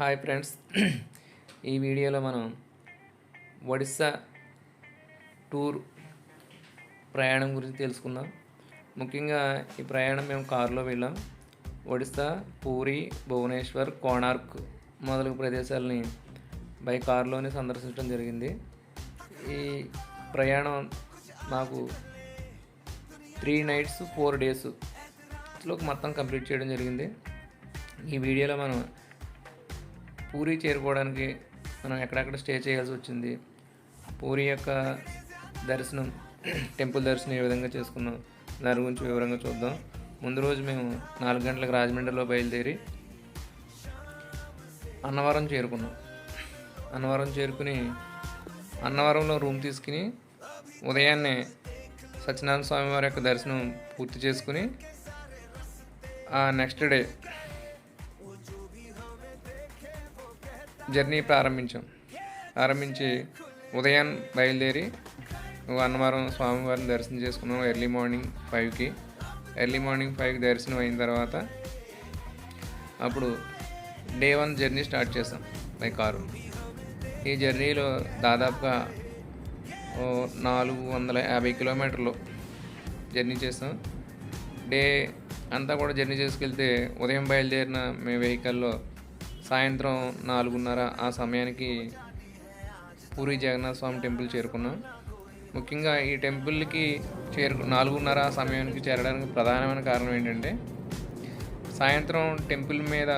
Hi friends. ఈ వీడియోలో మనం ఒడిస్సా టూర్ ప్రయాణం గురించి తెలుసుకుందాం. ముఖ్యంగా ఈ ప్రయాణం మేము కారులో వెళ్ళాం. ఒడిస్సా పూరి భువనేశ్వర్ కోణార్క్ మొదలగు ప్రదేశాలని బై కారులోనే సందర్శించడం జరిగింది. ఈ ప్రయాణం నాకు త్రీ నైట్స్ ఫోర్ డేస్లో మొత్తం కంప్లీట్ చేయడం జరిగింది. ఈ వీడియోలో మనం పూరి చేరుకోవడానికి మనం ఎక్కడెక్కడ స్టే చేయాల్సి వచ్చింది పూరి యొక్క దర్శనం టెంపుల్ దర్శనం ఏ విధంగా చేసుకున్నాం దాని గురించి వివరంగా చూద్దాం. ముందు రోజు మేము నాలుగు గంటలకు రాజమండ్రిలో బయలుదేరి అన్నవరం చేరుకున్నాం. అన్నవరం చేరుకుని అన్నవరంలో రూమ్ తీసుకుని ఉదయాన్నే సత్యనారాయణ స్వామి వారి యొక్క దర్శనం పూర్తి చేసుకుని ఆ నెక్స్ట్ డే జర్నీ ప్రారంభించాం. ప్రారంభించి ఉదయం బయలుదేరి అన్నవరం స్వామివారిని దర్శనం చేసుకున్నాం ఎర్లీ మార్నింగ్ ఫైవ్కి. ఎర్లీ మార్నింగ్ ఫైవ్కి దర్శనం అయిన తర్వాత అప్పుడు డే వన్ జర్నీ స్టార్ట్ చేస్తాం బై కారు. ఈ జర్నీలో దాదాపుగా ఓ నాలుగు వందల యాభై కిలోమీటర్లు జర్నీ చేస్తాం డే అంతా కూడా జర్నీ చేసుకెళ్తే ఉదయం బయలుదేరిన మీ వెహికల్లో సాయంత్రం నాలుగున్నర ఆ సమయానికి పూరి జగన్నాథ స్వామి టెంపుల్ చేరుకున్నాం. ముఖ్యంగా ఈ టెంపుల్కి చేరుకు నాలుగున్నర ఆ సమయానికి చేరడానికి ప్రధానమైన కారణం ఏంటంటే సాయంత్రం టెంపుల్ మీద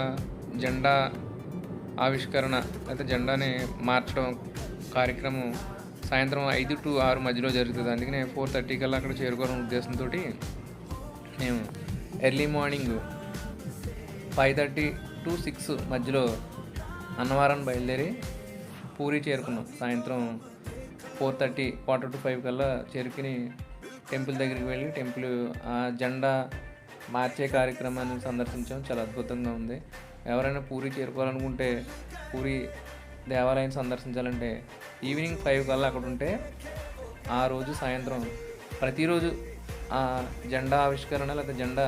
జెండా ఆవిష్కరణ అయితే జెండాని మార్చడం కార్యక్రమం సాయంత్రం ఐదు టు ఆరు మధ్యలో జరుగుతుంది. అందుకనే ఫోర్ థర్టీ కల్లా అక్కడ చేరుకోవడం ఉద్దేశంతో మేము early morning five thirty to six మధ్యలో అన్నవరం బయలుదేరి పూరి చేరుకున్నాం. సాయంత్రం four thirty quarter to five కల్లా చేరుకుని టెంపుల్ దగ్గరికి వెళ్ళి టెంపుల్ ఆ జెండా మార్చే కార్యక్రమాన్ని సందర్శించాం. చాలా అద్భుతంగా ఉంది. ఎవరైనా పూరి చేరుకోవాలనుకుంటే పూరి దేవాలయం సందర్శించాలంటే ఈవినింగ్ ఫైవ్ కల్లా అక్కడ ఉంటే ఆ రోజు సాయంత్రం ప్రతిరోజు ఆ జెండా ఆవిష్కరణ లేదా జెండా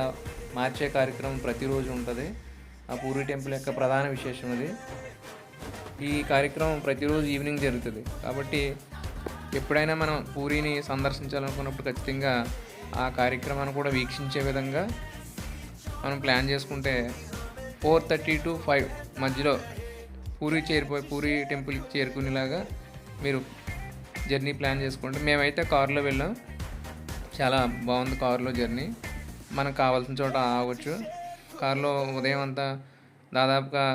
మార్చే కార్యక్రమం ప్రతిరోజు ఉంటుంది. ఆ పూరి టెంపుల్ యొక్క ప్రధాన విశేషం అది. ఈ కార్యక్రమం ప్రతిరోజు ఈవినింగ్ జరుగుతుంది. కాబట్టి ఎప్పుడైనా మనం పూరిని సందర్శించాలనుకున్నప్పుడు ఖచ్చితంగా ఆ కార్యక్రమాన్ని కూడా వీక్షించే విధంగా మనం ప్లాన్ చేసుకుంటే ఫోర్ థర్టీ టు ఫైవ్ మధ్యలో పూరి చేరిపోయి పూరి టెంపుల్కి చేరుకునేలాగా మీరు జర్నీ ప్లాన్ చేసుకోండి. మేమైతే కారులో వెళ్ళాం. చాలా బాగుంది కారులో జర్నీ. మనకు కావాల్సిన చోట ఆగవచ్చు కారులో ఉదయం అంతా దాదాపుగా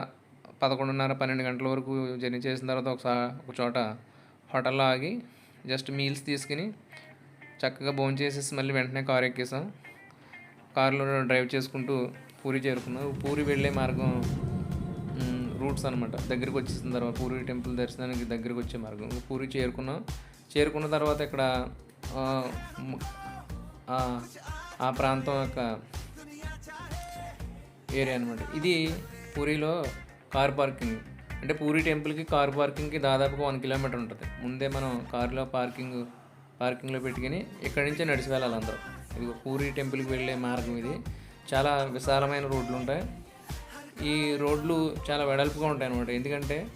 పదకొండున్నర పన్నెండు గంటల వరకు జర్నీ చేసిన తర్వాత ఒకసారి ఒక చోట హోటల్లో ఆగి జస్ట్ మీల్స్ తీసుకుని చక్కగా భోజనం చేసేసి మళ్ళీ వెంటనే కారు ఎక్కేసాం. కారులో డ్రైవ్ చేసుకుంటూ పూరి చేరుకున్నాం. పూరి వెళ్ళే మార్గం రూట్స్ అనమాట దగ్గరికి వచ్చేసిన తర్వాత పూరి టెంపుల్ దర్శనానికి దగ్గరికి వచ్చే మార్గం. పూరి చేరుకున్నాం. చేరుకున్న తర్వాత ఇక్కడ ఆ ప్రాంతం యొక్క ఏరియా అనమాట ఇది పూరిలో కార్ పార్కింగ్. అంటే పూరి టెంపుల్కి కార్ పార్కింగ్కి దాదాపుగా వన్ కిలోమీటర్ ఉంటుంది. ముందే మనం కారులో పార్కింగ్ పార్కింగ్లో పెట్టుకుని ఇక్కడి నుంచే నడిచి వెళ్ళాలి అందరూ. ఇది పూరి టెంపుల్కి వెళ్ళే మార్గం ఇది. చాలా విశాలమైన రోడ్లు ఉంటాయి. ఈ రోడ్లు చాలా వెడల్పుగా ఉంటాయి అనమాట ఎందుకంటే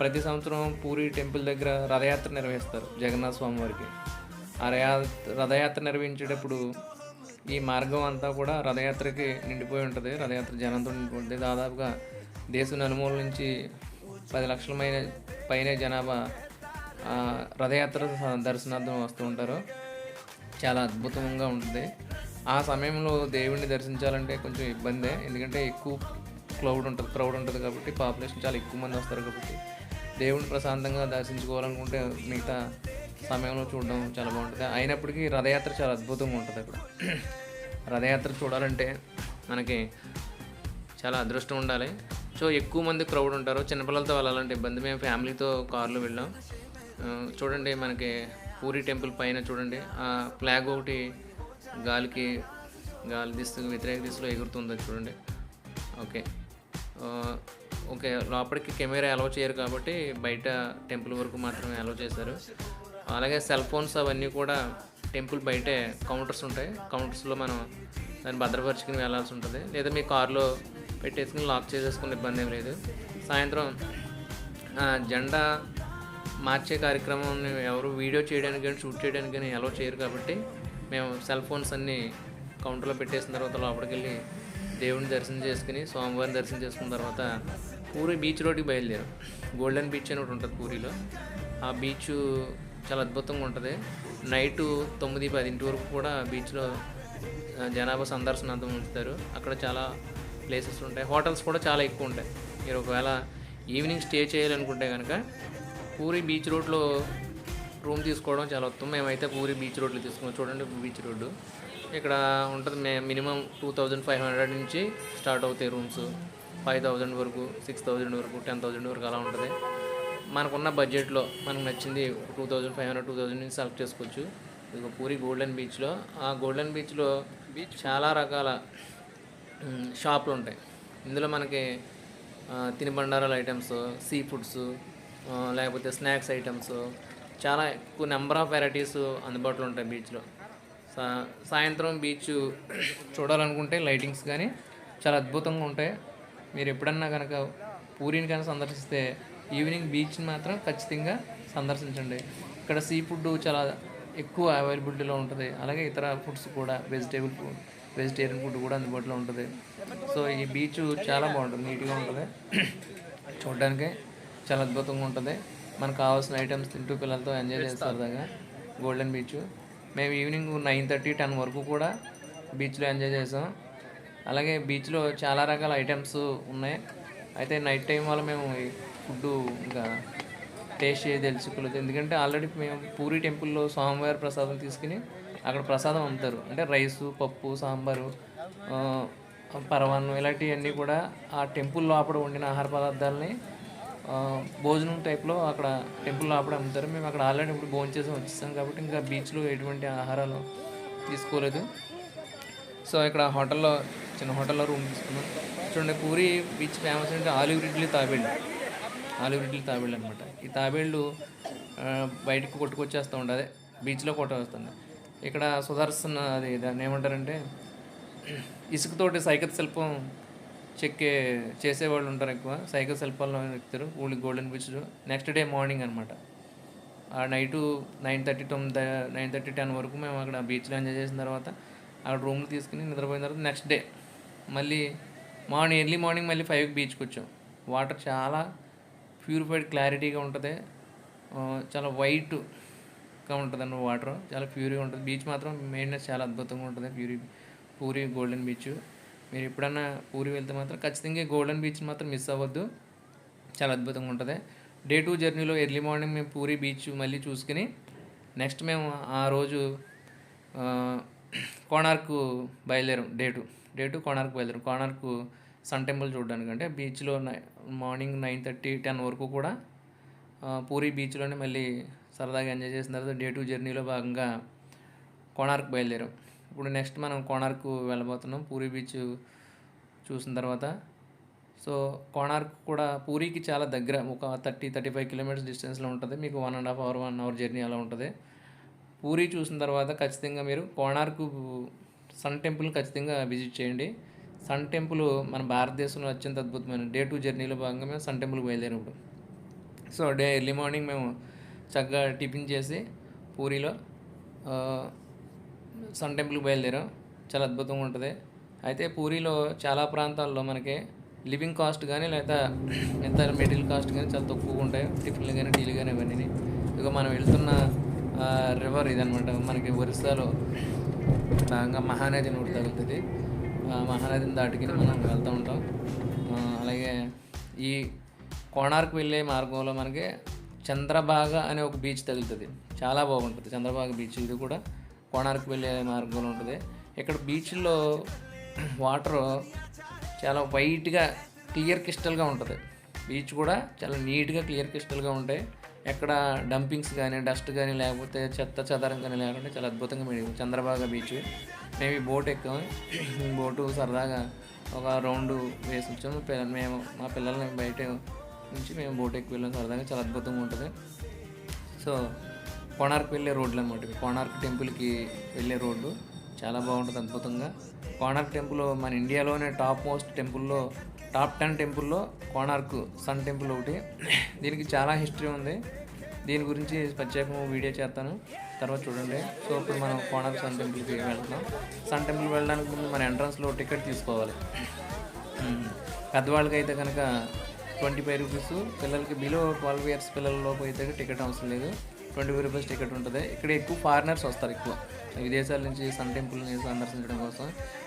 ప్రతి సంవత్సరం పూరి టెంపుల్ దగ్గర రథయాత్ర నిర్వహిస్తారు జగన్నాథ స్వామి వారికి. ఆ రథయాత్ర నిర్వహించేటప్పుడు ఈ మార్గం అంతా కూడా రథయాత్రకి నిండిపోయి ఉంటుంది. రథయాత్ర జనంతో నిండిపోయి ఉంటుంది దాదాపుగా దేశం నలుమూల నుంచి పది లక్షల పైనే పైన జనాభా రథయాత్ర దర్శనార్థం వస్తూ ఉంటారు. చాలా అద్భుతంగా ఉంటుంది. ఆ సమయంలో దేవుడిని దర్శించాలంటే కొంచెం ఇబ్బందే. ఎందుకంటే ఎక్కువ క్లౌడ్ ఉంటుంది క్రౌడ్ ఉంటుంది కాబట్టి పాపులేషన్ చాలా ఎక్కువ మంది వస్తారు కాబట్టి దేవుడిని ప్రశాంతంగా దర్శించుకోవాలనుకుంటే మిగతా సమయంలో చూడడం చాలా బాగుంటుంది. అయినప్పటికీ రథయాత్ర చాలా అద్భుతంగా ఉంటుంది అక్కడ. రథయాత్ర చూడాలంటే మనకి చాలా అదృష్టం ఉండాలి. సో ఎక్కువ మంది క్రౌడ్ ఉంటారు. చిన్నపిల్లలతో వెళ్ళాలంటే ఇబ్బంది. మేము ఫ్యామిలీతో కార్లో వెళ్ళాం. చూడండి మనకి పూరి టెంపుల్ పైన చూడండి. ఆ ఫ్లాగ్ ఒకటి గాలికి గాలి దిస్తు వ్యతిరేక దిశలో ఎగురుతుంది చూడండి. ఓకే. ఓకే. లోపలికి కెమెరా అలౌ చేయరు కాబట్టి బయట టెంపుల్ వరకు మాత్రమే అలౌ చేశారు. అలాగే సెల్ ఫోన్స్ అవన్నీ కూడా టెంపుల్ బయటే కౌంటర్స్ ఉంటాయి. కౌంటర్స్లో మనం దాన్ని భద్రపరుచుకుని వెళ్ళాల్సి ఉంటుంది. లేదా మీ కార్లో పెట్టేసుకుని లాక్ చేసేసుకుని ఇబ్బంది ఏం లేదు. సాయంత్రం ఆ, జెండా మార్చే కార్యక్రమం ఎవరు వీడియో చేయడానికి కానీ షూట్ చేయడానికి కానీ అలౌ చేయరు కాబట్టి మేము సెల్ ఫోన్స్ అన్నీ కౌంటర్లో పెట్టేసిన తర్వాత లోపలికి వెళ్ళి దేవుడిని దర్శనం చేసుకుని స్వామివారిని దర్శనం చేసుకున్న తర్వాత పూరి బీచ్ రోడ్కి బయలుదేరాం. గోల్డెన్ బీచ్ అని ఒకటి ఉంటుంది పూరిలో. ఆ బీచ్ చాలా అద్భుతంగా ఉంటుంది. నైటు తొమ్మిది పదింటి వరకు కూడా బీచ్లో జనాభా సందర్శనార్థం ఉంచుతారు. అక్కడ చాలా ప్లేసెస్ ఉంటాయి. హోటల్స్ కూడా చాలా ఎక్కువ ఉంటాయి. మీరు ఒకవేళ ఈవినింగ్ స్టే చేయాలనుకుంటే కనుక పూరి బీచ్ రోడ్లో రూమ్ తీసుకోవడం చాలా ఉత్తమం. మేమైతే పూరి బీచ్ రోడ్లో తీసుకున్నాం. చూడండి బీచ్ రోడ్డు. ఇక్కడ ఉంటుంది మే minimum two thousand five hundred నుంచి స్టార్ట్ అవుతాయి రూమ్స్. ఫైవ్ థౌజండ్ వరకు సిక్స్ థౌజండ్ వరకు టెన్ థౌజండ్ వరకు అలా ఉంటుంది. మనకున్న బడ్జెట్లో మనకు నచ్చింది two thousand five hundred two thousand నుంచి సెలెక్ట్ చేసుకోవచ్చు. ఇదిగో పూరి గోల్డెన్ బీచ్లో ఆ గోల్డెన్ బీచ్లో బీచ్ చాలా రకాల షాపులు ఉంటాయి. ఇందులో మనకి తినుబండారాల ఐటమ్స్ సీ ఫుడ్స్ లేకపోతే స్నాక్స్ ఐటమ్స్ చాలా ఎక్కువ నెంబర్ ఆఫ్ వెరైటీస్ అందుబాటులో ఉంటాయి బీచ్లో సా సాయంత్రం బీచ్ చూడాలనుకుంటే లైటింగ్స్ కానీ చాలా అద్భుతంగా ఉంటాయి. మీరు ఎప్పుడన్నా కనుక పూరిని కానీ సందర్శిస్తే ఈవినింగ్ బీచ్ని మాత్రం ఖచ్చితంగా సందర్శించండి. ఇక్కడ సీ ఫుడ్ చాలా ఎక్కువ అవైలబిలిటీలో ఉంటుంది. అలాగే ఇతర ఫుడ్స్ కూడా వెజిటేబుల్ ఫుడ్ వెజిటేరియన్ ఫుడ్ కూడా అందుబాటులో ఉంటుంది. సో ఈ బీచ్ చాలా బాగుంటుంది నీట్గా ఉంటుంది. చూడడానికి చాలా అద్భుతంగా ఉంటుంది. మనకు కావాల్సిన ఐటమ్స్ తింటూ పిల్లలతో ఎంజాయ్ చేస్తారు. సరదాగా గోల్డెన్ బీచ్. మేము ఈవినింగ్ నైన్ థర్టీ టెన్ వరకు కూడా బీచ్లో ఎంజాయ్ చేసాం. అలాగే బీచ్లో చాలా రకాల ఐటమ్స్ ఉన్నాయి. అయితే నైట్ టైం వల్ల మేము ఫుడ్ ఇంకా టేస్ట్ చేసి తెలుసుకోలేదు. ఎందుకంటే ఆల్రెడీ మేము పూరి టెంపుల్లో స్వామివారి ప్రసాదం తీసుకుని అక్కడ ప్రసాదం అమ్ముతారు. అంటే రైసు పప్పు సాంబారు పరవాన్ ఇలాంటివన్నీ కూడా ఆ టెంపుల్ లోపల వండిన ఆహార పదార్థాలని భోజనం టైప్లో అక్కడ టెంపుల్ లోపల అమ్ముతారు. మేము అక్కడ ఆల్రెడీ ఇప్పుడు భోజనం చేసి వచ్చేసాం కాబట్టి ఇంకా బీచ్లో ఎటువంటి ఆహారాలు తీసుకోలేదు. సో ఇక్కడ హోటల్లో చిన్న హోటల్లో రూమ్ తీసుకున్నాం. చూడండి పూరి బీచ్ ఫేమస్ అంటే ఆలివ్ ఇడ్లీ తాబేళ్ళు నాలుగు ఇడ్లీ తాబేళ్ళు అనమాట ఈ తాబేళ్ళు బయటకు కొట్టుకొచ్చేస్తూ ఉంటుంది బీచ్లో కొట్టేస్తుంది ఇక్కడ సుదర్శన్ అది దాన్ని ఏమంటారంటే ఇసుకతోటి సైకత శిల్పం చెక్కే చేసేవాళ్ళు ఉంటారు ఎక్కువ. సైకిల్ శిల్పాల్లో ఎక్కుతారు ఊళ్ళకి golden beach next day morning అనమాట ఆ నైటు నైన్ థర్టీ తొమ్మిది నైన్ థర్టీ టెన్ వరకు మేము అక్కడ బీచ్లో ఎంజాయ్ చేసిన తర్వాత అక్కడ రూమ్లు తీసుకుని నిద్రపోయిన తర్వాత నెక్స్ట్ డే మళ్ళీ మార్నింగ్ ఎర్లీ మార్నింగ్ మళ్ళీ ఫైవ్కి బీచ్కి వచ్చాం. వాటర్ చాలా ప్యూరిఫైడ్ క్లారిటీగా ఉంటుంది. చాలా వైట్గా ఉంటుంది అన్న వాటర్. చాలా ప్యూర్గా ఉంటుంది. బీచ్ మాత్రం మెయిన్నెస్ చాలా అద్భుతంగా ఉంటుంది. Puri Puri golden beach. మీరు ఎప్పుడన్నా పూరి వెళ్తే మాత్రం ఖచ్చితంగా గోల్డెన్ బీచ్ మాత్రం మిస్ అవ్వద్దు. చాలా అద్భుతంగా ఉంటుంది. డే టూ జర్నీలో ఎర్లీ మార్నింగ్ మేము పూరి బీచ్ మళ్ళీ చూసుకుని నెక్స్ట్ మేము ఆ రోజు కోణార్కు బయలుదేరాం. Day two day two Konark బయలుదేరాం. కోణార్కు సన్ టెంపుల్ చూడడానికి అంటే బీచ్లో మార్నింగ్ నైన్ థర్టీ టెన్ వరకు కూడా పూరి బీచ్లోనే మళ్ళీ సరదాగా ఎంజాయ్ చేసిన తర్వాత డే టూ జర్నీలో భాగంగా కోణార్క్ బయలుదేరాం. ఇప్పుడు నెక్స్ట్ మనం కోణార్క్ వెళ్ళబోతున్నాం పూరి బీచ్ చూసిన తర్వాత. సో కోణార్క్ కూడా పూరికి చాలా దగ్గర ఒక థర్టీ థర్టీ ఫైవ్ కిలోమీటర్స్ డిస్టెన్స్లో ఉంటుంది. మీకు one and half hour one hour journey అలా ఉంటుంది. పూరి చూసిన తర్వాత ఖచ్చితంగా మీరు కోణార్కు సన్ టెంపుల్ ఖచ్చితంగా విజిట్ చేయండి. సన్ టెంపుల్ మన భారతదేశంలో అత్యంత అద్భుతమైన డే టూ జర్నీలో భాగంగా మేము సన్ టెంపుల్కి బయలుదేరినప్పుడు సో డే ఎర్లీ మార్నింగ్ మేము చక్కగా టిఫిన్ చేసి పూరిలో సన్ టెంపుల్కి బయలుదేరాం. చాలా అద్భుతంగా ఉంటుంది. అయితే పూరిలో చాలా ప్రాంతాల్లో మనకి లివింగ్ కాస్ట్ కానీ లేదా ఎంత మెటీరియల్ కాస్ట్ కానీ చాలా తక్కువగా ఉంటాయి. టిఫిన్లు కానీ టీలు కానీ ఇవన్నీ ఇక మనం వెళ్తున్న రివర్ ఇదనమాట మనకి ఒరిస్సాలో భాగంగా మహానది నూటి తగులుతుంది. మహారాజుని మహానదిని దాటుకుని మనం వెళ్తూ ఉంటాం. అలాగే ఈ కోణార్క్ వెళ్ళే మార్గంలో మనకి చంద్రభాగ అనే ఒక బీచ్ తగులుతుంది. చాలా బాగుంటుంది. చంద్రభాగ బీచ్ ఇది కూడా కోణార్క్ వెళ్ళే మార్గంలో ఉంటుంది. ఇక్కడ బీచ్లో వాటర్ చాలా వైట్గా క్లియర్ క్రిస్టల్గా ఉంటుంది. బీచ్ కూడా చాలా నీట్గా క్లియర్ క్రిస్టల్గా ఉంటాయి. ఎక్కడ డంపింగ్స్ కానీ డస్ట్ కానీ లేకపోతే చెత్త చెదారం కానీ లేకుండా చాలా అద్భుతంగా మేము చంద్రబాగా బీచ్ మేము ఈ బోట్ ఎక్కాము బోటు సరదాగా ఒక రౌండ్ వేసి వచ్చాము. మేము మా పిల్లల్ని బయట నుంచి మేము బోట్ ఎక్కి వెళ్ళాం. సరదాగా చాలా అద్భుతంగా ఉంటుంది. సో కోణార్క్ వెళ్ళే రోడ్లు అనమాట కోణార్క్ టెంపుల్కి వెళ్ళే రోడ్డు చాలా బాగుంటుంది అద్భుతంగా. కోణార్క్ టెంపుల్ మన ఇండియాలోనే టాప్ మోస్ట్ టెంపుల్లో టాప్ టెన్ టెంపుల్లో కోణార్క్ సన్ టెంపుల్ ఒకటి. దీనికి చాలా హిస్టరీ ఉంది. దీని గురించి ప్రత్యేకంగా వీడియో చేస్తాను. తర్వాత చూడండి. సో ఇప్పుడు మనం కోణార్క్ సన్ టెంపుల్కి వెళ్తున్నాం. సన్ టెంపుల్ వెళ్ళడానికి ముందు మన ఎంట్రన్స్లో టికెట్ తీసుకోవాలి. పెద్దవాళ్ళకి అయితే కనుక ట్వంటీ ఫైవ్ రూపీస్. పిల్లలకి బిలో ట్వెల్వ్ ఇయర్స్ పిల్లల లోపు అయితే టికెట్ అవసరం లేదు. ట్వంటీ ఫైవ్ రూపీస్ టికెట్ ఉంటుంది. ఇక్కడ ఎక్కువ ఫారినర్స్ వస్తారు ఎక్కువ. విదేశాల నుంచి సన్ టెంపుల్ని సందర్శించడం కోసం.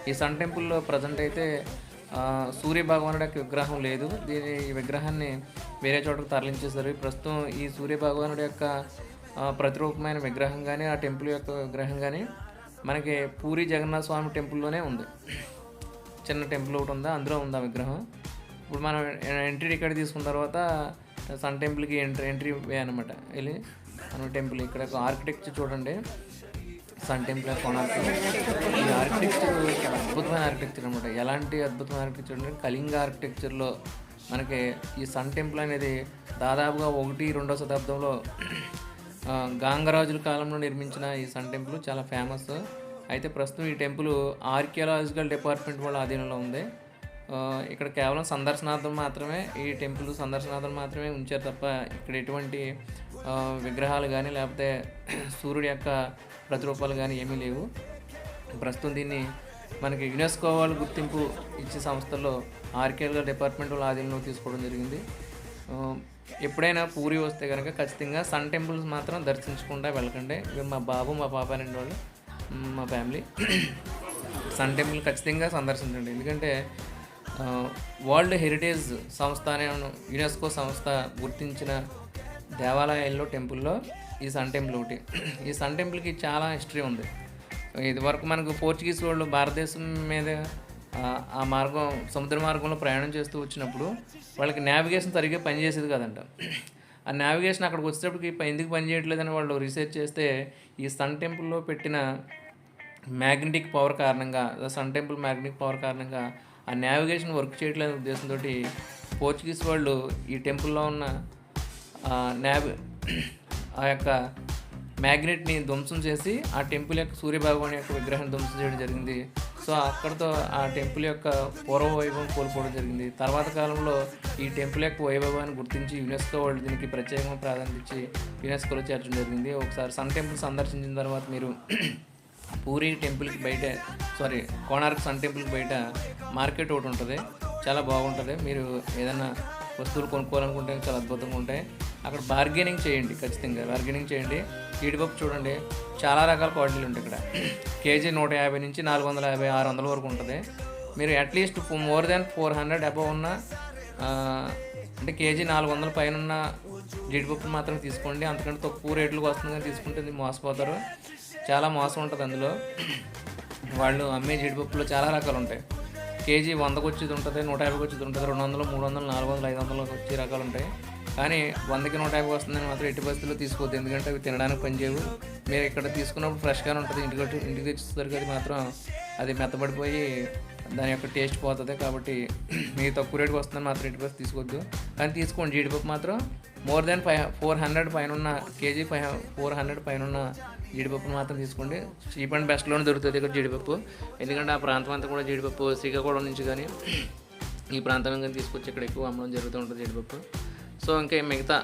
ఈ సన్ టెంపుల్లో ప్రజెంట్ అయితే సూర్య భగవానుడు యొక్క విగ్రహం లేదు. దీని ఈ విగ్రహాన్ని వేరే చోటకు తరలించేశారు ప్రస్తుతం ఈ సూర్య భగవానుడి యొక్క ప్రతిరూపమైన విగ్రహం కానీ ఆ టెంపుల్ యొక్క విగ్రహం కానీ మనకి పూరి జగన్నాథ స్వామి టెంపుల్లోనే ఉంది. చిన్న టెంపుల్ ఒకటి ఉందా? అందులో ఉంది ఆ విగ్రహం. ఇప్పుడు మనం ఎంట్రీ టికెట్ తీసుకున్న తర్వాత సన్ టెంపుల్కి ఎంట్రీ ఎంట్రీ వే అనమాట వెళ్ళి మనం టెంపుల్ ఇక్కడ ఆర్కిటెక్చర్ చూడండి. సన్ టెంపుల్ కొనాలి ఈ ఆర్కిటెక్చర్ అద్భుతమైన ఆర్కిటెక్చర్ అనమాట ఎలాంటి అద్భుతమైన ఆర్కిటెక్చర్ అంటే కళింగ ఆర్కిటెక్చర్లో మనకి ఈ సన్ టెంపుల్ అనేది దాదాపుగా ఒకటి రెండో శతాబ్దంలో గాంగరాజుల కాలంలో నిర్మించిన ఈ సన్ టెంపుల్ చాలా ఫేమస్ అయితే ప్రస్తుతం ఈ టెంపుల్ ఆర్కియాలజికల్ డిపార్ట్మెంట్ వాళ్ళ ఆధీనంలో ఉంది. ఇక్కడ కేవలం సందర్శనార్థం మాత్రమే ఈ టెంపుల్ సందర్శనార్థం మాత్రమే ఉంచారు తప్ప ఇక్కడ ఎటువంటి విగ్రహాలు కానీ లేకపోతే సూర్యుడి యొక్క ప్రతిరూపాలు కానీ ఏమీ లేవు. ప్రస్తుతం దీన్ని మనకి యునెస్కో వాళ్ళు గుర్తింపు ఇచ్చే సంస్థల్లో ఆర్కియాలజికల్ డిపార్ట్మెంట్ వాళ్ళ ఆధీనంలో తీసుకోవడం జరిగింది. ఎప్పుడైనా పూరి వస్తే కనుక ఖచ్చితంగా సన్ టెంపుల్స్ మాత్రం దర్శించకుండా వెళ్ళకండి. ఇవి మా బాబు మా పాప రెండు వాళ్ళు మా ఫ్యామిలీ. సన్ టెంపుల్ ఖచ్చితంగా సందర్శించండి. ఎందుకంటే వరల్డ్ హెరిటేజ్ సంస్థ అనే యునెస్కో సంస్థ గుర్తించిన దేవాలయాల్లో టెంపుల్లో ఈ సన్ టెంపుల్ ఒకటి. ఈ సన్ టెంపుల్కి చాలా హిస్టరీ ఉంది. ఇది వరకు మనకు పోర్చుగీస్ వాళ్ళు భారతదేశం మీద ఆ, మార్గం సముద్ర మార్గంలో ప్రయాణం చేస్తూ వచ్చినప్పుడు వాళ్ళకి నావిగేషన్ సరిగ్గా పనిచేసేది కదంట. ఆ నావిగేషన్ అక్కడికి వచ్చేటప్పటికి ఎందుకు పని చేయట్లేదని వాళ్ళు రీసెర్చ్ చేస్తే ఈ సన్ టెంపుల్లో పెట్టిన మ్యాగ్నెటిక్ పవర్ కారణంగా సన్ టెంపుల్ మ్యాగ్నెటిక్ పవర్ కారణంగా ఆ నావిగేషన్ వర్క్ చేయట్లేదు ఉద్దేశంతో పోర్చుగీస్ వాళ్ళు ఈ టెంపుల్లో ఉన్న నావి ఆ యొక్క మ్యాగ్నెట్ని ధ్వంసం చేసి ఆ టెంపుల్ యొక్క సూర్యభగవాన్ యొక్క విగ్రహాన్ని ధ్వంసం చేయడం జరిగింది. సో అక్కడితో ఆ టెంపుల్ యొక్క పూర్వ వైభవం కోల్పోవడం జరిగింది. తర్వాత కాలంలో ఈ టెంపుల్ యొక్క వైభవాన్ని గుర్తించి యునెస్కో వాళ్ళు దీనికి ప్రత్యేకంగా ప్రాధాన్యత ఇచ్చి యునెస్కోలో చేర్చడం జరిగింది. ఒకసారి సన్ టెంపుల్ సందర్శించిన తర్వాత మీరు పూరి టెంపుల్కి బయట సారీ కోణార్క్ సన్ టెంపుల్కి బయట మార్కెట్ ఒకటి ఉంటుంది. చాలా బాగుంటుంది. మీరు ఏదైనా వస్తువులు కొనుక్కోవాలనుకుంటే చాలా అద్భుతంగా ఉంటాయి. అక్కడ బార్గెనింగ్ చేయండి ఖచ్చితంగా బార్గెనింగ్ చేయండి. జీడిపప్పు చూడండి చాలా రకాల క్వాలిటీలు ఉంటాయి ఇక్కడ. కేజీ నూట యాభై నుంచి నాలుగు వందల యాభై ఆరు వందల వరకు ఉంటుంది. మీరు at least more than four hundred above ఉన్న అంటే కేజీ నాలుగు వందల పైన ఉన్న జీడిపప్పు మాత్రం తీసుకోండి. అంతకంటే తక్కువ రేట్లకు వస్తుంది కానీ తీసుకుంటే మోసపోతారు. చాలా మోసం ఉంటుంది అందులో. వాళ్ళు అమ్మే జీడిపప్పులో చాలా రకాలు ఉంటాయి. కేజీ వందకు వచ్చేది ఉంటుంది నూట యాభైకి వచ్చేది ఉంటుంది రెండు వందలు మూడు వందలు నాలుగు వందలు ఐదు వందలు వచ్చే రకాలు ఉంటాయి. కానీ వందకి నూట యాభై వస్తుందని మాత్రం ఎట్టి పరిస్థితుల్లో తీసుకోవద్దు. ఎందుకంటే అవి తినడానికి పనిచేయవు. మీరు ఇక్కడ తీసుకున్నప్పుడు ఫ్రెష్గానే ఉంటుంది. ఇంటికి వచ్చి- ఇంటికి తెచ్చేసరికి అది మాత్రం అది మెత్తబడిపోయి దాని యొక్క టేస్ట్ పోతుంది. కాబట్టి మీకు తక్కువ రేటుకి వస్తుందని మాత్రం ఎట్టి పరిస్థితి తీసుకోవద్దు. కానీ తీసుకోండి. జీడిపప్పు మాత్రం more than five four hundred పైన ఉన్న కేజీ ఫైవ్ ఫోర్ హండ్రెడ్ పైన ఉన్న జీడిపప్పును మాత్రం తీసుకోండి. చీప్ అండ్ బెస్ట్లోనే దొరుకుతుంది ఇక్కడ జీడిపప్పు. ఎందుకంటే ఆ ప్రాంతం అంతా కూడా జీడిపప్పు శ్రీకాకుళం నుంచి కానీ ఈ ప్రాంతం కానీ తీసుకొచ్చి ఇక్కడ ఎక్కువ అమ్మడం జరుగుతూ ఉంటుంది జీడిపప్పు. సో ఇంకా మిగతా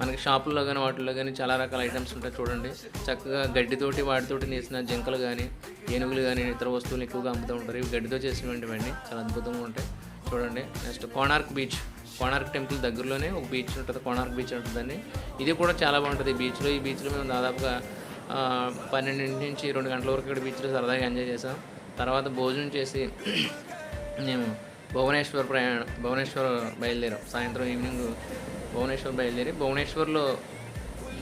మనకి షాపుల్లో కానీ వాటిల్లో కానీ చాలా రకాల ఐటమ్స్ ఉంటాయి చూడండి. చక్కగా గడ్డితోటి వాటితోటి నేసిన జింకలు కానీ ఏనుగులు కానీ ఇతర వస్తువులు ఎక్కువగా అమ్ముతూ ఉంటారు. ఇవి గడ్డితో చేసినటువంటివన్నీ చాలా అద్భుతంగా ఉంటాయి. చూడండి next Konark beach Konark temple దగ్గరలోనే ఒక బీచ్ ఉంటుంది. కోణార్క్ బీచ్ ఉంటుందండి ఇది కూడా చాలా బాగుంటుంది. ఈ బీచ్లో ఈ బీచ్లో మేము దాదాపుగా పన్నెండింటి నుంచి రెండు గంటల వరకు ఇక్కడ బీచ్లో సరదాగా ఎంజాయ్ చేసాం తర్వాత భోజనం చేసి మేము భువనేశ్వర్ ప్రయాణం భువనేశ్వర్ బయలుదేరాం. సాయంత్రం ఈవినింగ్ భువనేశ్వర్ బయలుదేరి భువనేశ్వర్లో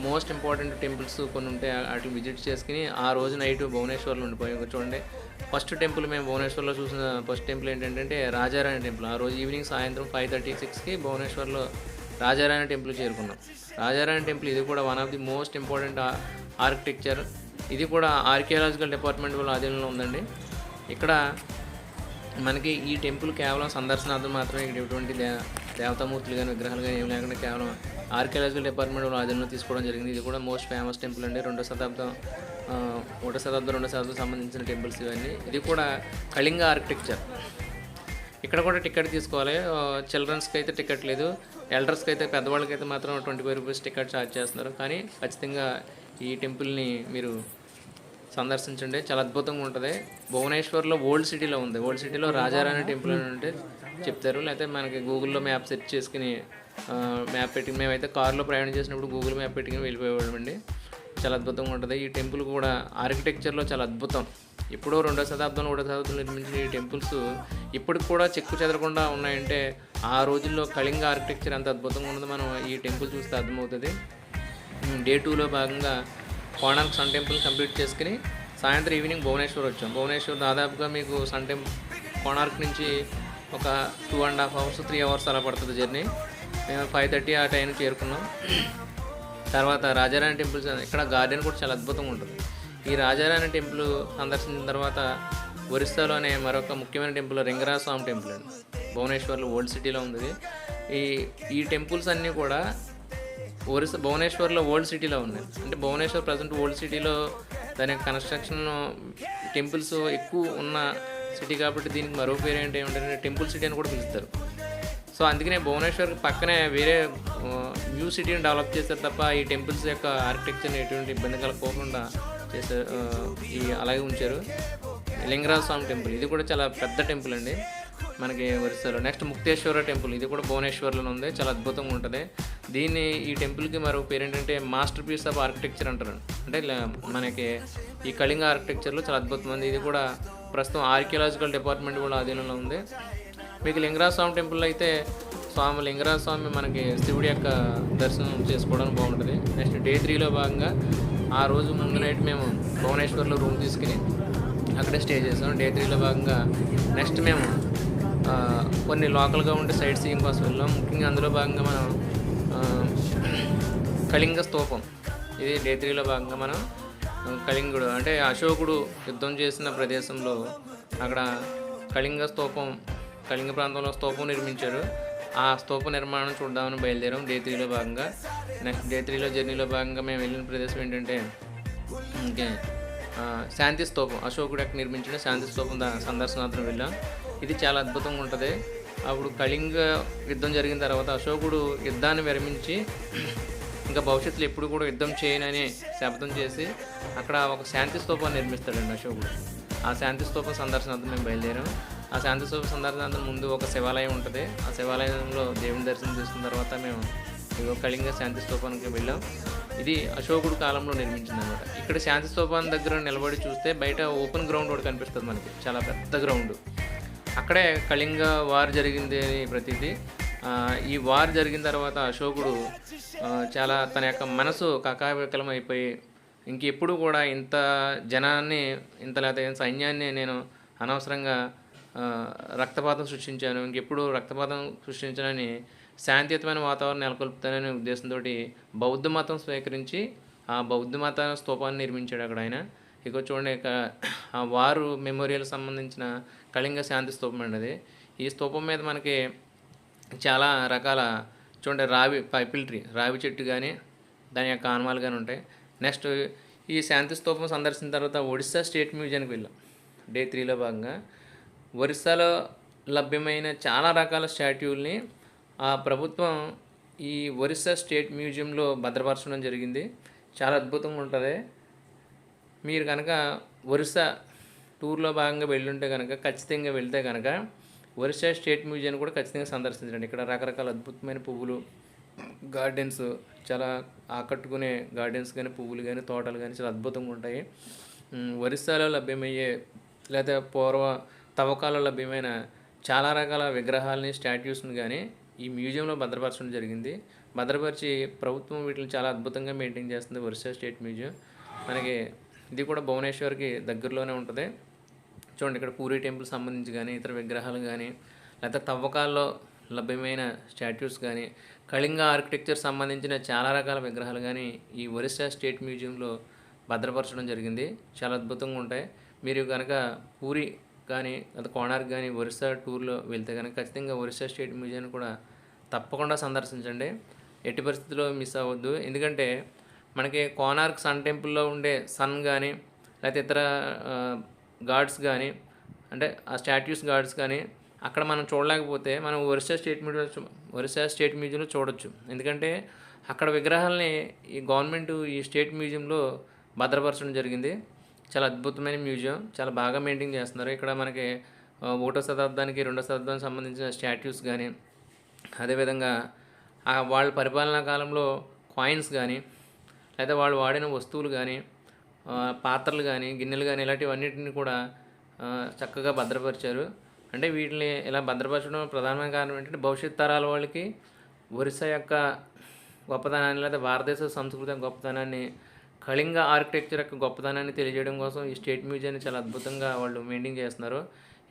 మోస్ట్ ఇంపార్టెంట్ టెంపుల్స్ కొన్ని ఉంటాయి వాటిని విజిట్ చేసుకుని ఆ రోజు నైట్ భువనేశ్వర్లో ఉండిపోయి. చూడండి ఫస్ట్ టెంపుల్ మేము భువనేశ్వర్లో చూసిన ఫస్ట్ టెంపుల్ ఏంటంటే రాజారాణి టెంపుల్ ఆ రోజు ఈవినింగ్ సాయంత్రం ఫైవ్ థర్టీ సిక్స్కి భువనేశ్వర్లో రాజారాణి టెంపుల్ చేరుకున్నాం. రాజారాణి టెంపుల్ ఇది కూడా one of the most important architecture ఇది కూడా ఆర్కియాలజికల్ డిపార్ట్మెంట్ వాళ్ళ ఆధీనంలో ఉందండి. ఇక్కడ మనకి ఈ టెంపుల్ కేవలం సందర్శనార్థం మాత్రమే ఇక్కడ ఎటువంటి దే దేవతామూర్తులు కానీ విగ్రహాలు కానీ ఏం లేకుండా కేవలం ఆర్కియాలజికల్ డిపార్ట్మెంట్ వాళ్ళ ఆధీనంలో తీసుకోవడం జరిగింది. ఇది కూడా మోస్ట్ ఫేమస్ టెంపుల్ అండి. రెండో శతాబ్దం ఒకటో శతాబ్దం రెండో శతాబ్దం సంబంధించిన టెంపుల్స్ ఇవన్నీ. ఇది కూడా కళింగ ఆర్కిటెక్చర్ ఇక్కడ కూడా టికెట్ తీసుకోవాలి. చిల్డ్రన్స్కి అయితే టికెట్ లేదు. ఎల్డర్స్కి అయితే పెద్దవాళ్ళకి అయితే మాత్రం twenty five rupees ticket charge చేస్తున్నారు. కానీ ఖచ్చితంగా ఈ టెంపుల్ని మీరు సందర్శించండి. చాలా అద్భుతంగా ఉంటుంది. భువనేశ్వర్లో ఓల్డ్ సిటీలో ఉంది. ఓల్డ్ సిటీలో రాజారాణి టెంపుల్ అని ఉంటే చెప్తారు. లేకపోతే మనకి గూగుల్లో మ్యాప్ సెర్చ్ చేసుకుని మ్యాప్ పెట్టి మేమైతే కార్లో ప్రయాణం చేసినప్పుడు గూగుల్ మ్యాప్ పెట్టుకుని వెళ్ళిపోయేవాళ్ళమండి. చాలా అద్భుతంగా ఉంటుంది. ఈ టెంపుల్ కూడా ఆర్కిటెక్చర్లో చాలా అద్భుతం. ఎప్పుడో రెండో శతాబ్దంలో మూడో శతాబ్దంలో నిర్మించిన ఈ టెంపుల్స్ ఇప్పటికి కూడా చెక్కు చెదరకుండా ఉన్నాయంటే ఆ రోజుల్లో కళింగ ఆర్కిటెక్చర్ ఎంత అద్భుతంగా ఉన్నదో మనం ఈ టెంపుల్ చూస్తే అర్థమవుతుంది. డే టూలో భాగంగా కోణార్క్ సన్ టెంపుల్ కంప్లీట్ చేసుకుని సాయంత్రం ఈవినింగ్ భువనేశ్వర్ వచ్చాం. భువనేశ్వర్ దాదాపుగా మీకు సన్ టెంపుల్ కోణార్క్ నుంచి ఒక two and half hours three hours అలా పడుతుంది జర్నీ. మేము ఫైవ్ థర్టీ ఆ టైంకి చేరుకున్నాం. తర్వాత రాజారాణి టెంపుల్స్ ఇక్కడ గార్డెన్ కూడా చాలా అద్భుతంగా ఉంటుంది. ఈ రాజారాణి టెంపుల్ సందర్శించిన తర్వాత ఒరిస్సాలోనే మరొక ముఖ్యమైన టెంపుల్ రింగరాజ స్వామి టెంపుల్ అండి. భువనేశ్వర్లో ఓల్డ్ సిటీలో ఉంది ఈ ఈ టెంపుల్స్ అన్నీ కూడా ఒరిస్సా భువనేశ్వర్లో ఓల్డ్ సిటీలో ఉన్నాయి. అంటే భువనేశ్వర్ ప్రజెంట్ ఓల్డ్ సిటీలో దాని యొక్క కన్స్ట్రక్షన్ టెంపుల్స్ ఎక్కువ ఉన్న సిటీ కాబట్టి దీనికి మరో పేరు ఏంటి ఏమంటే టెంపుల్ సిటీ అని కూడా పిలుస్తారు. సో అందుకనే భువనేశ్వర్ పక్కనే వేరే న్యూ సిటీని డెవలప్ చేస్తారు తప్ప ఈ టెంపుల్స్ యొక్క ఆర్కిటెక్చర్ని ఎటువంటి ఇబ్బంది కలగకోకుండా చేశారు ఈ అలాగే ఉంచారు. లింగరాజ స్వామి టెంపుల్ ఇది కూడా చాలా పెద్ద టెంపుల్ అండి. మనకి ఒరిస్సాలో. నెక్స్ట్ ముక్తేశ్వర టెంపుల్ ఇది కూడా భువనేశ్వర్లో ఉంది చాలా అద్భుతంగా ఉంటుంది. దీన్ని ఈ టెంపుల్కి మరో పేరు ఏంటంటే మాస్టర్ పీస్ ఆఫ్ ఆర్కిటెక్చర్ అంటారు. అంటే ఇలా మనకి ఈ కళింగ ఆర్కిటెక్చర్లో చాలా అద్భుతమంది ఇది కూడా ప్రస్తుతం ఆర్కియలాజికల్ డిపార్ట్మెంట్ కూడా ఆధీనంలో ఉంది. మీకు లింగరాజ స్వామి టెంపుల్ అయితే స్వామి లింగరాజ స్వామి మనకి శివుడి యొక్క దర్శనం చేసుకోవడానికి బాగుంటుంది. నెక్స్ట్ డే త్రీలో భాగంగా ఆ రోజు ముందు నైట్ మేము భువనేశ్వర్లో రూమ్ తీసుకుని అక్కడే స్టే చేసాం. డే త్రీలో భాగంగా నెక్స్ట్ మేము కొన్ని లోకల్గా ఉండే సైట్ సీయింగ్ కోసం వెళ్ళాం. ముఖ్యంగా అందులో భాగంగా మనం కళింగ స్తూపం. ఇది డే త్రీలో భాగంగా మనం కళింగుడు అంటే అశోకుడు యుద్ధం చేసిన ప్రదేశంలో అక్కడ కళింగ స్తూపం కళింగ ప్రాంతంలో స్తూపం నిర్మించారు. ఆ స్తూప నిర్మాణం చూద్దామని బయలుదేరాం. డే త్రీలో భాగంగా. నెక్స్ట్ డే త్రీలో జర్నీలో భాగంగా మేము వెళ్ళిన ప్రదేశం ఏంటంటే ఇంకే శాంతి స్తూపం. అశోకుడు అక్కడ నిర్మించిన శాంతి స్తూపం దా సందర్శనార్థం వెళ్ళాం. ఇది చాలా అద్భుతంగా ఉంటుంది. అప్పుడు కళింగ యుద్ధం జరిగిన తర్వాత అశోకుడు యుద్ధాన్ని విరమించి ఇంకా భవిష్యత్తులో ఎప్పుడు కూడా యుద్ధం చేయనని శపథం చేసి అక్కడ ఒక శాంతి స్తూపాన్ని నిర్మిస్తాడండి అశోకుడు. ఆ శాంతి స్తూపం సందర్శనార్థం మేము బయలుదేరాం. ఆ శాంతి స్తూపం సందర్శనార్థం ముందు ఒక శివాలయం ఉంటుంది. ఆ శివాలయంలో దేవుని దర్శనం చేసుకున్న తర్వాత మేము ఇదిగో కళింగ శాంతి స్థూపానికి వెళ్ళాం. ఇది అశోకుడు కాలంలో నిర్మించింది అనమాట ఇక్కడ శాంతి స్తూపాన్ని దగ్గర నిలబడి చూస్తే బయట ఓపెన్ గ్రౌండ్ ఒకటి కనిపిస్తుంది మనకి. చాలా పెద్ద గ్రౌండ్. అక్కడే కళింగ వార్ జరిగింది అని ప్రతిదీ ఈ వార్ జరిగిన తర్వాత అశోకుడు చాలా తన యొక్క మనసు కకావికలం అయిపోయి ఇంకెప్పుడు కూడా ఇంత జనాన్ని ఇంత లేకపోతే సైన్యాన్ని నేను అనవసరంగా రక్తపాతం సృష్టించాను. ఇంకెప్పుడు రక్తపాతం సృష్టించానని శాంతియుతమైన వాతావరణం నెలకొల్పుతాననే ఉద్దేశంతో బౌద్ధ మతం స్వీకరించి ఆ బౌద్ధ మత స్తూపాన్ని నిర్మించాడు అక్కడ ఆయన ఇక చూడండి ఆ వారు మెమోరియల్ సంబంధించిన కళింగ శాంతి స్తూపం అండి అది. ఈ స్తూపం మీద మనకి చాలా రకాల చూడండి రావి పైపిల్ ట్రీ రావి చెట్టు కానీ దాని యొక్క ఆనవాలు కానీ ఉంటాయి. నెక్స్ట్ ఈ శాంతి స్తూపం సందర్శించిన తర్వాత ఒడిస్సా స్టేట్ మ్యూజియంకి వెళ్ళాం. డే త్రీలో భాగంగా. ఒరిస్సాలో లభ్యమైన చాలా రకాల స్టాట్యూల్ని ఆ ప్రభుత్వం ఈ ఒరిస్సా స్టేట్ మ్యూజియంలో భద్రపరచడం జరిగింది. చాలా అద్భుతంగా ఉంటుంది. మీరు కనుక ఒరిస్సా టూర్లో భాగంగా వెళ్ళుంటే కనుక ఖచ్చితంగా వెళ్తే కనుక ఒరిస్సా స్టేట్ మ్యూజియం కూడా ఖచ్చితంగా సందర్శించండి. ఇక్కడ రకరకాల అద్భుతమైన పువ్వులు గార్డెన్స్ చాలా ఆకట్టుకునే గార్డెన్స్ కానీ పువ్వులు కానీ తోటలు కానీ చాలా అద్భుతంగా ఉంటాయి. ఒరిస్సాలో లభ్యమయ్యే లేదా పూర్వ తవ్వకాలలో లభ్యమైన చాలా రకాల విగ్రహాలని స్టాట్యూస్ని కానీ ఈ మ్యూజియంలో భద్రపరచడం జరిగింది. భద్రపరిచి ప్రభుత్వం వీటిని చాలా అద్భుతంగా మెయింటైన్ చేస్తుంది ఒరిస్సా స్టేట్ మ్యూజియం. మనకి ఇది కూడా భువనేశ్వర్కి దగ్గరలోనే ఉంటుంది. చూడండి ఇక్కడ పూరి టెంపుల్ సంబంధించి కానీ ఇతర విగ్రహాలు కానీ లేకపోతే తవ్వకాల్లో లభ్యమైన స్టాట్యూస్ కానీ కళింగ ఆర్కిటెక్చర్ సంబంధించిన చాలా రకాల విగ్రహాలు కానీ ఈ ఒరిస్సా స్టేట్ మ్యూజియంలో భద్రపరచడం జరిగింది. చాలా అద్భుతంగా ఉంటాయి. మీరు కనుక పూరి కానీ లేదా కోణార్క్ కానీ ఒరిస్సా టూర్లో వెళ్తే కనుక ఖచ్చితంగా ఒరిస్సా స్టేట్ మ్యూజియాన్ని కూడా తప్పకుండా సందర్శించండి. ఎట్టి పరిస్థితుల్లో మిస్ అవ్వద్దు. ఎందుకంటే మనకి కోనార్క్ సన్ టెంపుల్లో ఉండే సన్ కానీ లేకపోతే ఇతర గాడ్స్ కానీ అంటే ఆ స్టాట్యూస్ గాడ్స్ కానీ అక్కడ మనం చూడలేకపోతే మనం Orissa state museum Orissa state మ్యూజియంలో చూడొచ్చు. ఎందుకంటే అక్కడ విగ్రహాలని ఈ గవర్నమెంట్ ఈ స్టేట్ మ్యూజియంలో భద్రపరచడం జరిగింది. చాలా అద్భుతమైన మ్యూజియం. చాలా బాగా మెయింటైన్ చేస్తున్నారు. ఇక్కడ మనకి ఒకటో శతాబ్దానికి రెండో శతాబ్దానికి సంబంధించిన స్టాట్యూస్ కానీ అదేవిధంగా వాళ్ళ పరిపాలనా కాలంలో కాయిన్స్ కానీ లేదా వాళ్ళు వాడిన వస్తువులు కానీ పాత్రలు కానీ గిన్నెలు కానీ ఇలాంటివన్నిటిని కూడా చక్కగా భద్రపరిచారు. అంటే వీటిని ఇలా భద్రపరచడం ప్రధానమైన కారణం ఏంటంటే భవిష్యత్ తరాల వాళ్ళకి ఒరిస్సా యొక్క గొప్పతనాన్ని లేదా భారతదేశ సంస్కృతి యొక్క గొప్పతనాన్ని కళింగ ఆర్కిటెక్చర్ యొక్క గొప్పతనాన్ని తెలియజేయడం కోసం ఈ స్టేట్ మ్యూజియాన్ని చాలా అద్భుతంగా వాళ్ళు మెయింటైన్ చేస్తున్నారు.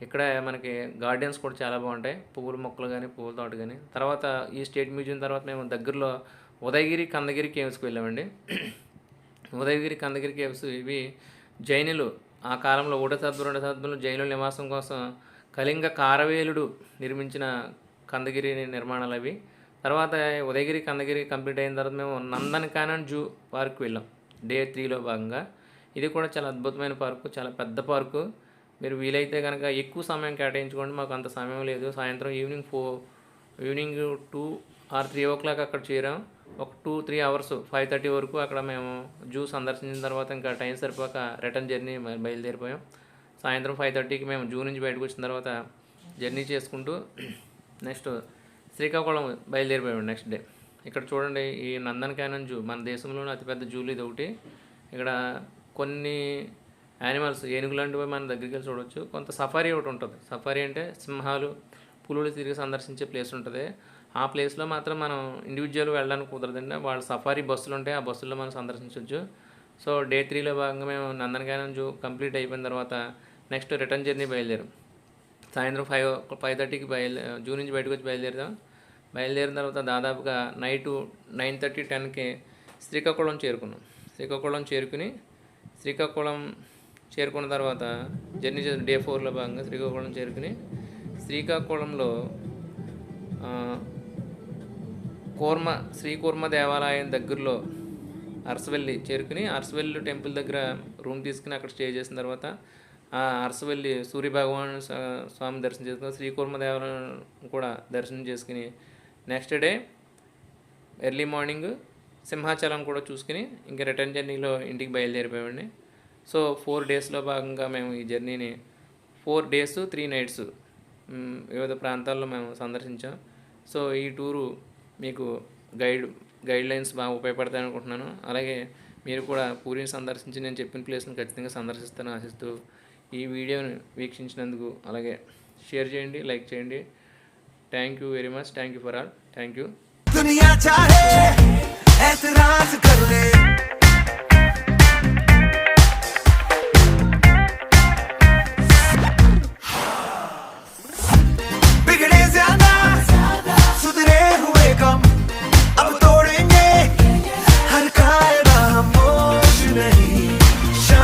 ఇక్కడ మనకి గార్డెన్స్ కూడా చాలా బాగుంటాయి. పువ్వుల మొక్కలు కానీ పువ్వుల తోట కానీ తర్వాత ఈ స్టేట్ మ్యూజియం తర్వాత మేము దగ్గరలో ఉదయగిరి కందగిరి కేవ్స్కి వెళ్ళామండి. ఉదయగిరి కందగిరి కేవ్స్ ఇవి జైనులు ఆ కాలంలో ఒకటో శతాబ్దం రెండో శతాబ్దంలో జైనుల నివాసం కోసం కళింగ కారవేలుడు నిర్మించిన కందగిరి నిర్మాణాలు అవి. తర్వాత ఉదయగిరి కందగిరి కంప్లీట్ అయిన తర్వాత మేము నందనకానన్ జూ పార్క్ వెళ్ళాం. డే త్రీలో భాగంగా. ఇది కూడా చాలా అద్భుతమైన పార్కు చాలా పెద్ద పార్కు. మీరు వీలైతే కనుక ఎక్కువ సమయం కేటాయించుకోండి మాకు అంత సమయం లేదు. సాయంత్రం evening four evening two or three o'clock అక్కడ చేరాం. ఒక two three hours five thirty వరకు అక్కడ మేము జూ సందర్శించిన తర్వాత ఇంకా టైం సరిపోక రిటర్న్ జర్నీ బయలుదేరిపోయాం. సాయంత్రం ఫైవ్ థర్టీకి మేము జూ నుంచి బయటకు వచ్చిన తర్వాత జర్నీ చేసుకుంటూ నెక్స్ట్ శ్రీకాకుళం బయలుదేరిపోయాం నెక్స్ట్ డే. ఇక్కడ చూడండి ఈ నందనకానన్ జూ మన దేశంలోనే అతిపెద్ద జూలు ఇది ఒకటి ఇక్కడ కొన్ని యానిమల్స్ ఏనుగు లాంటివి మన దగ్గరికి వెళ్ళి చూడవచ్చు కొంత సఫారీ ఒకటి ఉంటుంది. సఫారీ అంటే సింహాలు పులులు తిరిగి సందర్శించే ప్లేస్ ఉంటుంది. ఆ ప్లేస్లో మాత్రం మనం ఇండివిజువల్ వెళ్ళడానికి కుదరదండి. వాళ్ళ సఫారీ బస్సులు ఉంటాయి. ఆ బస్సుల్లో మనం సందర్శించవచ్చు సో డే త్రీలో భాగంగా మేము నందనకానన్ జూ కంప్లీట్ అయిపోయిన తర్వాత నెక్స్ట్ రిటర్న్ జర్నీ బయలుదేరాం. సాయంత్రం ఫైవ్ ఫైవ్ థర్టీకి బయలు జూ నుంచి బయటకు వచ్చి బయలుదేరుదాం. బయలుదేరిన తర్వాత దాదాపుగా నైట్ నైన్ థర్టీ టెన్కి శ్రీకాకుళం చేరుకున్నాం. శ్రీకాకుళం చేరుకుని శ్రీకాకుళం చేరుకున్న తర్వాత జర్నీ చేసిన డే ఫోర్లో భాగంగా శ్రీకాకుళం చేరుకుని శ్రీకాకుళంలో కూర్మ శ్రీకూర్మ దేవాలయం దగ్గరలో అరసవెల్లి చేరుకుని అరసవెల్లి టెంపుల్ దగ్గర రూమ్ తీసుకుని అక్కడ స్టే చేసిన తర్వాత ఆ అరసవెల్లి సూర్య భగవాన్ స్వామి దర్శనం చేసుకుని శ్రీకూర్మ దేవాలయం కూడా దర్శనం చేసుకుని next day early morning Simhachalam కూడా చూసుకుని ఇంకా రిటర్న్ జర్నీలో ఇంటికి బయలుదేరిపోయామండి సో ఫోర్ డేస్లో భాగంగా మేము ఈ జర్నీని ఫోర్ డేస్ త్రీ నైట్స్ వివిధ ప్రాంతాల్లో మేము సందర్శించాం. సో ఈ టూరు మీకు గైడ్ గైడ్ లైన్స్ బాగా ఉపయోగపడతాయి అనుకుంటున్నాను. అలాగే మీరు కూడా పూరిని సందర్శించి నేను చెప్పిన ప్లేస్ని ఖచ్చితంగా సందర్శిస్తాను ఆశిస్తూ ఈ వీడియోని వీక్షించినందుకు అలాగే షేర్ చేయండి లైక్ చేయండి. Thank you very much thank you for all thank you दुनिया चाहे ऐतराज कर ले